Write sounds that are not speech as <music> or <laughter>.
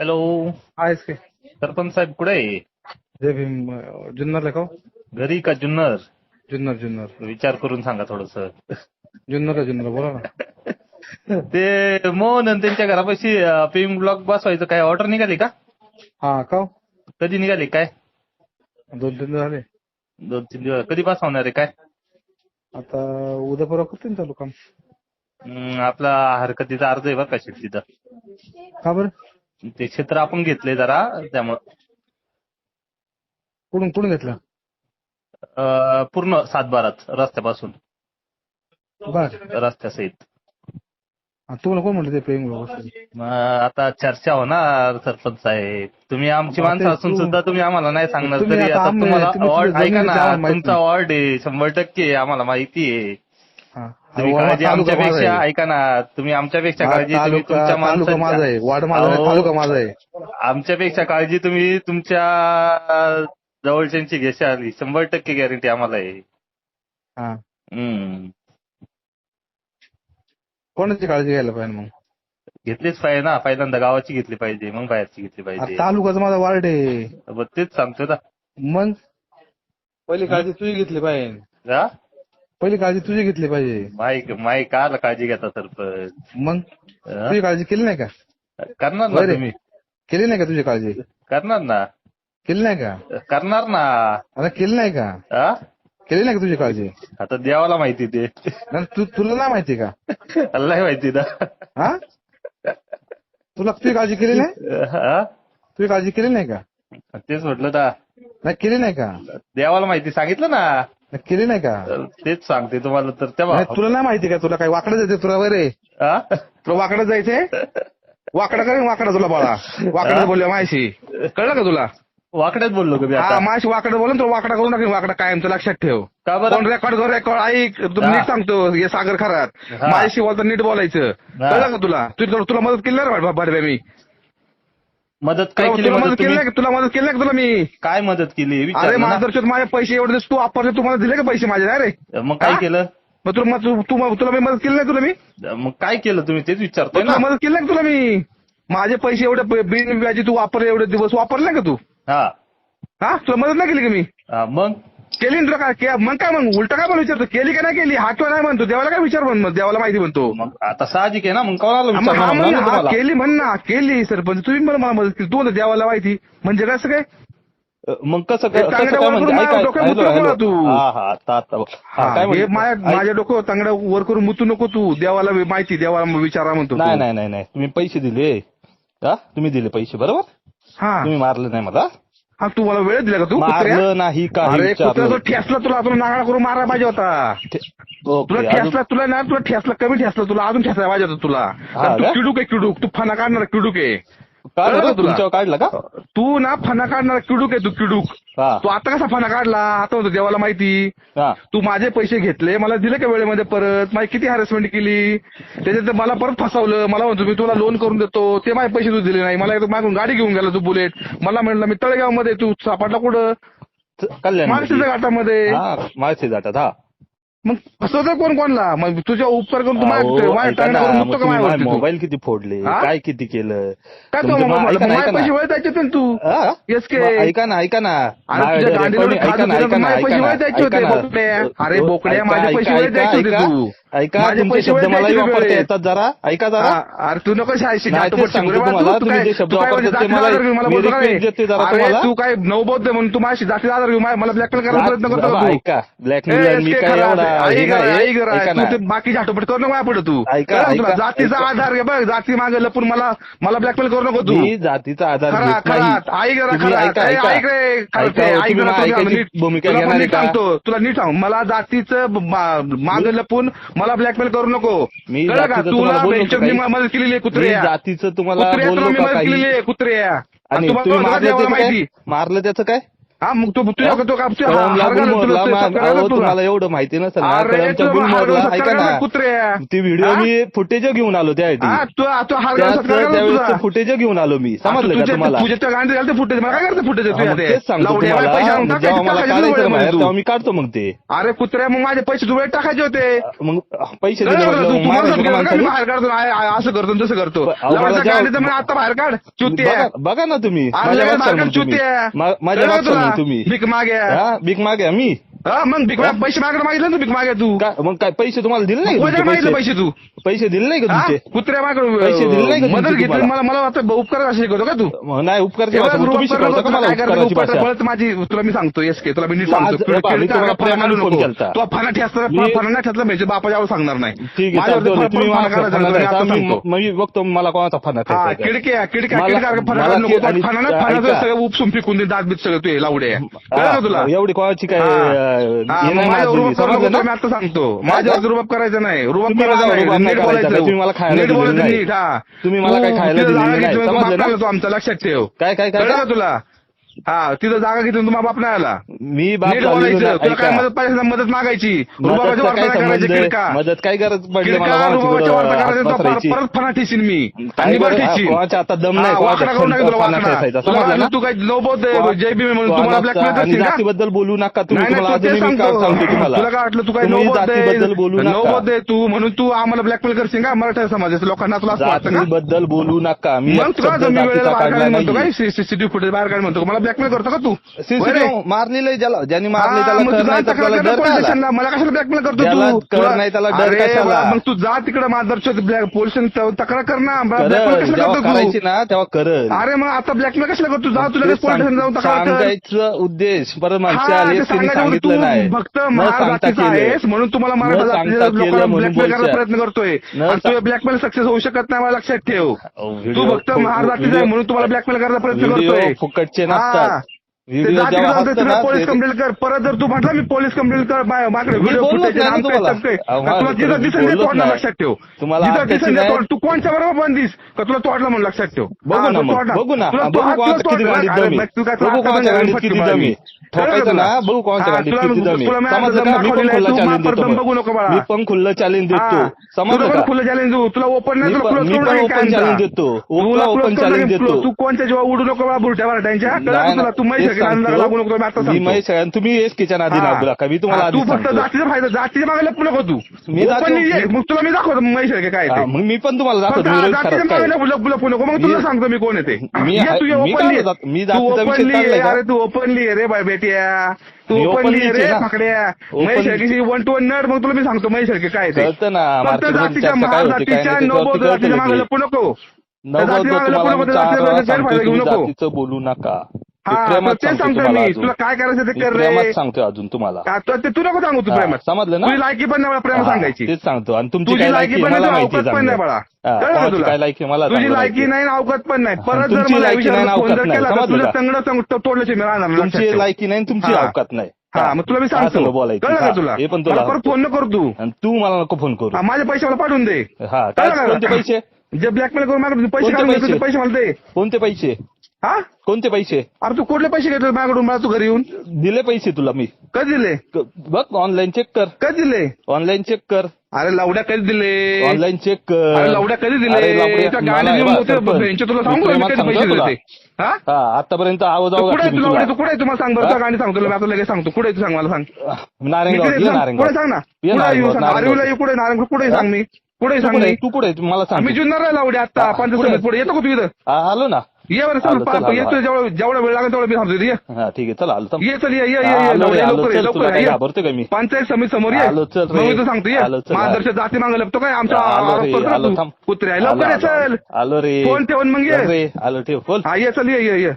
Hello आहेस की सरपंच साहेब कुठे आहे? जय भीम जुन्नरला का हो? घरी का जुन्नर? जुन्नर जुन्नर. विचार करून सांगा थोडस. जुन्नरला जुन्नर बोला ना. <laughs> ते मोहन आणि त्यांच्या घरापाशी पिंग ब्लॉक बसवायचं काय ऑर्डर निघाली का? हा का हो? कधी निघाली काय? दोन तीन दिवस झाले. दोन तीन दिवस. कधी बसवणार आहे काय? आता उद्या परवा करतील चालू काम. हम्म, आपला हरकतीचा अर्ज आहे बरं का शेट तिथं. का बरं? ते क्षेत्र आपण घेतलंय जरा त्यामुळं कुठून कुठून घेतलं अं, पूर्ण सातबारात रस्त्यापासून बर रस्त्यासहित तुम्हाला कोण म्हटलं ते प्रेम? मग आता चर्चा होणार सरपंच साहेब तुम्ही आमची माणसं असून सुद्धा तुम्ही आम्हाला नाही सांगणार तुम्ही तरी आता आता आम्ही- तुम्हाला तुम्ही वॉर्ड ऐका ना माहीत तुमचा नाही. वॉर्ड आहे शंभर टक्के आम्हाला माहिती आहे. तुम्ही काळजी आमच्यापेक्षा. ऐका ना तुम्ही आमच्यापेक्षा काळजी तुम्ही तुमच्या तालुका माझा आहे. माणसाच्या वार्ड माझा आहे अहो. तालुका माझा आहे. आमच्यापेक्षा काळजी तुम्ही तुमच्या जवळच्यांची घेशाल शंभर टक्के गॅरंटी आम्हाला आहे. हा. हम्म. कोणाची काळजी घ्यायला पाहिजे मग? घेतलीच पाहिजे ना. पहिल्यांदा गावाची घेतली पाहिजे मग बाहेरची घेतली हा, पाहिजे. तालुकाचा माझा वार्ड आहे. मग तेच सांगतोय ना. मग? पहिली काळजी तुझी घेतली पाहिजे. हा? पहिली काळजी तुझी घेतली पाहिजे. माईक माईक काला काळजी घेता सरपंच मग? तुझी काळजी केली नाही का? करणार ना. तुम्ही. केली नाही का तुझी काळजी? करणार ना. केली नाही का? करणार ना. आता केली नाही का? केली नाही का तुझी काळजी? आता देवाला माहिती ते तू तुला नाही माहिती का? अल्लाही माहिती ना हा? तुला तुझी काळजी केली नाही? हा? तुझी काळजी केली नाही का? तेच म्हटलं नाही केली नाही का? देवाला माहिती सांगितलं ना. केली नाही का? तेच सांगते तुम्हाला तर तेव्हा तुला नाही माहिती का? तुला काय वाकडं जायचं तुला हा? तुला वाकडं जायचंय? वाकडं करेन वाकडं तुला बाळा. वाकडं बोलल्या मायाशी कळलं का तुला? वाकड्यात बोललो का हा मायाशी वाकडं बोलून तुला वाकडा करून टाकेन वाकडा कायमचं लक्षात ठेव. का बरं? रेकॉर्ड कर रेकॉर्ड. ऐक तू. नीट सांगतो हे सागर खरात. माझ्याशी बोलता नीट बोलायचं. कळलं का तुला? तुला मदत केली बडव्या मी? मदत काय तुला केली तुला मदत मदत केली तुम्ही? नाही का? तुला मदत केली नाही का तुला मी? काय मदत केली? अरे विचार मार्गदर्शक माझे पैसे एवढे दिवस तू वापरले तुम्हाला दिले का पैसे माझे? अरे. मग काय हा? केलं? मग तुला मग तू तू- तुला मी मदत केली नाही तुला मी? मग काय केलं तुम्ही? तेच विचारतोय तुला ना. मदत केली नाही का तुला मी? माझे पैसे एवढे बिन व्याजी तू वापरले एवढे दिवस वापरले नाही का तू? हा. हा? तुला मदत नाही केली का मी? हा, मग? केली ना तुला काय के- मग काय मग उलट काय मला विचारतो? केली का नाही केली? हा किंवा नाही म्हणतो. देवाला काय विचार म्हण? देवाला माहिती म्हणतो. मग आता साहजिक आहे ना? मग कोणाला विचारणार म्हण ना तुम्हाला. केली म्हण ना. केली सरपंच. तुम्ही मला मला मदत केली. तू म्हणतो देवाला माहिती. म्हणजे कसं काय? मग कसं काय म्हणजे? ऐका, माझ्या डोक्यात हॅलो, हॅलो. तू. हा हा आता आता हा, हा, काय हे म्हणतो? माझ्या ऐक- माझ्या डोकं तांगड्या वर करून मुतू नको तू. देवाला माहिती देवाला विचारा म्हणतो तू. नाही नाही नाही नाही. तुम्ही पैसे दिले. हा? तुम्ही दिले पैसे बरोबर? हा. तुम्ही मारले नाही मला. हा तू मला वेळ दिला का तू? मारलं नाही काही अरे कुत्र्या तो विचारलं ठेसला तुला अजून नागाळा करून मारायला पाहिजे होता. तुला ठेसला तुला ना तुला ठेसला कमी ठेसला तुला अजून ठेसायला पाहिजे होता तुला. तू? किडूक आहे किडूक. तू फना काढणार किडूक आहे. काढलं का? तुमच्यावर काढलं का? तू ना फना काढणार किडूक आहे तू किडूक. हा. तू आता कसा फना काढला? आता म्हणतो देवाला माहिती. हा. तू माझे पैसे घेतले मला दिले का वेळेमध्ये परत? माझी किती हॅरेसमेंट केली? त्याच्यात मला परत फसवलं. मला म्हणतो मी तुला लोन करून देतो. ते माझे पैसे तू दिले नाही. मला एकदा मागून गाडी घेऊन गेला तू बुलेट मला म्हणलं मी तळेगावमध्ये तू सापडला कुठं? कल्याण घाटामध्ये. हा माळशे जातात हा. मग फसवतं कोण कोणला मग तुझ्या उपकार करून तू अहो, माझ्या माझ्या ऐका टांगण्या ना, करून मग मुक्त का तू? मोबाईल किती फोडले हा? काय किती केलं काय तो तुमचे ऐका ना, पैसे ना. वेळ द्यायचे होते ना तू हा? येस के मग ऐका ना ऐका ना अरे माझ्या तुझ्या गांडीला रेकॉर्डिंग- एवढी ऐका ना खाज ऐका ना होती, ऐका माझे ना पैसे द्यायचे ऐका होते, ना बोकड्या. अरे बोकड्या, ऐका, माझे पैसे ऐका, वेळ द्यायचे होते ऐका, तू. ऐका माझे तुमचे पैसे शब्द मलाही वापरता वेळेत. येतात जरा ऐका जरा हा, अरे तू नको शाळेशी नाही, तेच सांगतो तू- तुम्हाला, तू तुम्ही काय- जे शब्द तू काय वापरतात ते जातीचा मला- आधार घेऊन मला मी बोलतो का रे? request देते जरा अरे तुम्हाला. तू काय नवबौद्ध म्हणून तू माझी जातीचा आधार घेऊन मला ब्लॅकमेल करायचा प्रयत्न करतो बाबा, का तू ऐका ब्लॅकमेल ए, मी SK काय खरा, एवढा बाकी झाटोपट करू नको पुढे तू. जातीचा. आधार घे बघ जाती मागे लपून मला मला ब्लॅकमेल करू नको तू. जातीचा आधार हो, सांगतो तुला नीट सांग मला जातीचं मागे लपून मला ब्लॅकमेल करू नको. मी कळलं का? जातीचं तुला? मदत केलेली आहे मी कुत्र्या जातीचं तुम्हाला मदत केलेली आहे आणि माहिती? मारलं त्याचं काय? हा मग तू तुझ्या तो गुलमोहरला ते तुला. तुम्हाला एवढं माहिती नसेल ऐका सत्कार ना. ती व्हिडिओ हा? मी फुटेज घेऊन आलो त्या हा तू तू हार घालून सत्कार करा तुझा. त्यावेळेस फुटेज घेऊन आलो मी. समजलं तुम्हाला? फुटेज मला काय करते फुटेज हा, तेच सांगतो मला. तेव्हा मी काढतो मग ते. अरे कुत्र्या मग माझे पैसे तुला टाकायचे होते. मग पैसे कळलं दिले का तुला? म्हटलं, तू- तू मला मारायचं का समजेल का? मी माणसाने? बाहेर काढतो असं करतो तसं करतो. आता बाहेर काढ चुती बघा ना तुम्ही. माझ्या लगेच मागचा बाहेर मग काढ तुम्ही चुती मा- माझ्या मागचा मग तुम्ही भीक मागे हा भीक मागे मी हा मग भीक माग पैसे मागणं मागितलं ना तू भीक मागे तू काय मग काय पैसे तुम्हाला दिले नाही का मागितलं पैसे पैसे तू पैसे दिले नाही का हा? तुमचे कुत्र्या माग पैसे दिले नाही का मदत घेतली तुम्हाला? मला मला वाटतं उपकार असे शिकवतो का तू मग नाही मग तुम्ही उपकार शिकवता नको, का मला काय करायचं, उपकाराची उपकार- भाषा परत माझी तुला मी सांगतो येस के तुला मी नीट आज- सांगतो तुला पहा, मी केळी तुम्हाला काढा, फणा प्रेमाने घालू फोन नको. केलता. तू फणा ठेसला मी- फणा नाही ठेसला म्हणजे बापाच्या सांगणार नाही ठीक आहे माझ्यावरती चालतं फणा- तुम्ही मला करायचा फणा नाही, द्यायचा, आता मी सांगतो. मग मी बघतो मला कोणाचा फणा हा खायचा आहे. किडक्या किडक्या मला- किडक्या फणा मला घालू नको कि- आणि- फणा ना फणाचं ऐका. सगळं उपसून फेकून दे दात बीत सगळं तू हे लावडे कळलं का तुला एवढी कोणाची काय हा. मी आता सांगतो. माझ्यावर रुबाब करायचं नाही. रुबाब करायचं नीट बोलायचं तुम्ही मला खायला तुम्ही काय खायला तिथं दिलेलं जागा नाही, घेतली, समजलं बाप ना? आला तो आमचा लक्षात ठेव. काय काय काय? तुला? हा तिथं जागा घेतली तुम्हाला बाप नाही आला मी बाप नीट झालेलो बोलायचं नाही, तुला काय ऐका. मदत पाहिजे मदत मागायची रुबाबाची मदतचा वार्ता काय नाही करायची संबंध किडका मदत काय गरज पडली किडका मला कोणाची रुबाबाची वार्ता गरज करायची तर पसरायची? परत फणा मी काय आणि बरं गरज- ठेशील कोणाच्या आता दम नाही, हा, कोणाचा वाकडा करून टाकेल तुला फणा वाकडा. ठेसायचा, तुला समजलं वाटलं ना? तू काय नवबोध जय भीम म्हणून तुम्हाला ब्लॅकमेल आणि करशील का जातीबद्दल बोलू नका तुम्ही नाही तुम्हाला नाही, तू अजूनही ते मी काय सांगतो. तुम्हाला तुला काय वाटलं तू काय तुम्ही जातीबद्दल बोलू नका आहे तू म्हणून तू आम्हाला ब्लॅकमेल करशील का मराठा समाजाच्या लोकांना तुला असं वाटतं का जातीबद्दल बोलू नका मी मग एक तुला शब्द वेळेला जातीचा बाहेर काढला काढ म्हणतो नाही काय सीसीटीव्ही फुटेज बाहेर काढ म्हणतो का? मला ब्लॅकमेल करतो का तू? सीसीटीव्ही मारलेलं ज्याला ज्यांनी मारले त्याला मग कर तू जा नाही तर तक्रार त्याला कर डर पोलीस काय आला? स्टेशनला. मला कशाला ब्लॅकमेल करतो तू कर तुला- नाही त्याला डर अरे कशाला? मग तू जा तिकडे मादरच्या पोलीस स्टेशन तक्रार कर ना करल ब्लॅकमेल कशाला जेव्हा करतो करायची तू ना तेव्हा करल अरे मग आता ब्लॅकमेल कशाला करतो जा तू लगेच तेच पोलीस स्टेशन जाऊन तक्रार कर सांगायचं उद्देश परत हा, सांगायचं होतं, सांगितलं नाही तू फक्त न महार सांगता जातीचा केलं. आहेस म्हणून तुम्हाला न मराठा सांगता जातीच्या केलं लोकांना म्हणून ब्लॅकमेल करायचा. प्रयत्न करतोय न आणि तू ब्लॅकमेल सक्सेस होऊ शकत नाही मला लक्षात ठेव अहो, तू फक्त महार जातीचा आहे व्हिडिओ- म्हणून तुम्हाला ब्लॅकमेल करायचा प्रयत्न व्हिडिओ करतोय फुकटचे हा. नसतात ते व्हिडिओ जेव्हा पोलीस कंप्लेंट कर परत जर तू म्हटलं मी पोलीस कंप्लेंट कर मा- माझ्याकडे मी व्हिडिओ बोललोच फुटेज नाही ना तुम्हाला. अहो, माझं तुला जिथं मी दिसेल ते बोललोच तोडणं नाही. लक्षात ठेव तुम्हाला जिथं आत्ताची दिसेल ते नाही. तोड. तू कोणच्या बरोबर बंदिस का तुला तोडलं म्हणून लक्षात ठेव बघू हा, ना तू मग, तोडला. बघू ना. तुला बघू तो- हा, कोणाच्या तुला किती. गांडीत अरे, दम आहे. मग तू काय बघू कोणाच्या आता गांडीत फटके किती मारली. कळलं ठोकायचं तुला? ना, बघू कोणाच्या हा, गांडीत तुला- किती दम आहे. तुला मी आता समजलं दम का? मी पण दाखवलेला आहे. खुल्ला तू challenge मापर देतो दम बघ. बघू नको बाळा. मी पण खुल्लं चॅलेंज देतो हा. समजलं तुला का पण खुलं चॅलेंज देऊ तुला ओपन नाही मी तुला पण- close मी करून पण टाकेल open कांदा. challenge देतो. तुला open close करून challenge टाकेल. देतो. तू कोणच्या जेव्हा उडू नको बाबा बुरट्या मारट्यांच्या कळलं का नाही, तुला तू नाही, नांदाला सांगतो. तुम्ही एस किच्या नादी हा. लागू नका मी तुम्हाला आधी तू फक्त. जातीचा फायदा जातीच्या मागे लपू नको तू. मी. मग तुला मी दाखवतो महेश काय ते. मग मी पण तुम्हाला दाखवतो. जातीच्या खराब मागे काय लपू लपू लपू नको. मग तुला सांगतो मी कोण येते मी ओपनली? अरे तू ओपनली रे बाय बेटिया. तू ओपनली रे Openly. Mahesh one two one nut मग तुला मी सांगतो महेश काय फक्त जातीच्या जातीच्या नवबोध जातीच्या कळतं मागे लगेच. लपू नको. नवबोध तुम्हाला बोलू नका. हा ते सांगतो सांगतो मी. तुला काय करायचं ते कर रे. सांगतोय अजून तुम्हाला. ते तू नको सांगू तू प्रेमात. समजलं ना? तुझी लायकी पण नाही मला प्रेम सांगायची. तेच सांगतो. आणि तुमची तुझी काय लायकी पण मला नाही अवकात पण नाही तुला? काय लायकी मला तुझी लायकी. नाही अवकात पण नाही. परत जर मला. केला तुझं? तंगड तंग तोडल्याची मी राहणार तुमची. लायकी नाही तुमची. अवकात नाही. हा मग तुला मी सांगतो. बोलायचं. कळलं का तुला? हे पण तुला मला परत फोन न कर तू. आणि तू मला नको फोन करू. माझे पैसे मला पाठवून दे. हा काय? पैसे? जे ब्लॅकमेल करून पैसे पैसे मला दे. कोणते पैसे? हा? कोणते पैसे? अरे तू कुठले पैसे घेतले माझ्याकडून? मला तू घरी येऊन? दिले पैसे तुला मी. कधी दिले? क- बघ ऑनलाईन चेक कर. कधी दिले? ऑनलाईन चेक कर. अरे लावड्या कधी दिले? ऑनलाईन चेक कर. अरे लावड्या कधी दिले? अरे लावड्या, त्या मला गाडी घेऊन बघ, होते सरपंच. यांचे तुला मी सांगू का मी प्रेमात कधी सांगतो पैसे तुला. दिले ते हा? हा आतापर्यंत आवाज तू कुठे आहे तू लावड्या? तू कुठे आहे? तुम्हाला सांग बरं? तुला गाणी सांगतो मी आता लगेच सांगतो. कुठे आहे तू सांग मला सांग. नारायणगाव मी ये सांग, कुठे सांग ना? कुठे येऊ सांग. आरवीला येऊ कुठे नारायण कुठे सांग मी. कुठे सांग मी? तू कुठे आहे? मला सांग. आम्ही जुन्नर राहिला लावड्या आता हा, पंचायत? समिती पुढे येतो का तू इथं? हा, आलो ना. ये बरं आलो, चल चल, आलो, येतो आलो. जेवढा जेवढा वेळ लागेल तेवढा मी थांबतो. ये हा ठीक आहे चला आलो थांब. ये चल ये ये ये ये आलो रे, लवकर आलो, लवकर ये, चल, तुला लवकर काय ये. घाबरतोय का मी पंचायत समिती समोर ये आलो, चल रे. मग मी तर सांगतो ये आलो, चल, जाती मागे लपतो काय आमचा आलो रे, करतो आलो तू. थांब. आहे. आलो, लवकर ये आलो, चल आलो रे फोन ठेवून मग ये. चल रे आलो ठेव बोल हा ये चल ये ये ये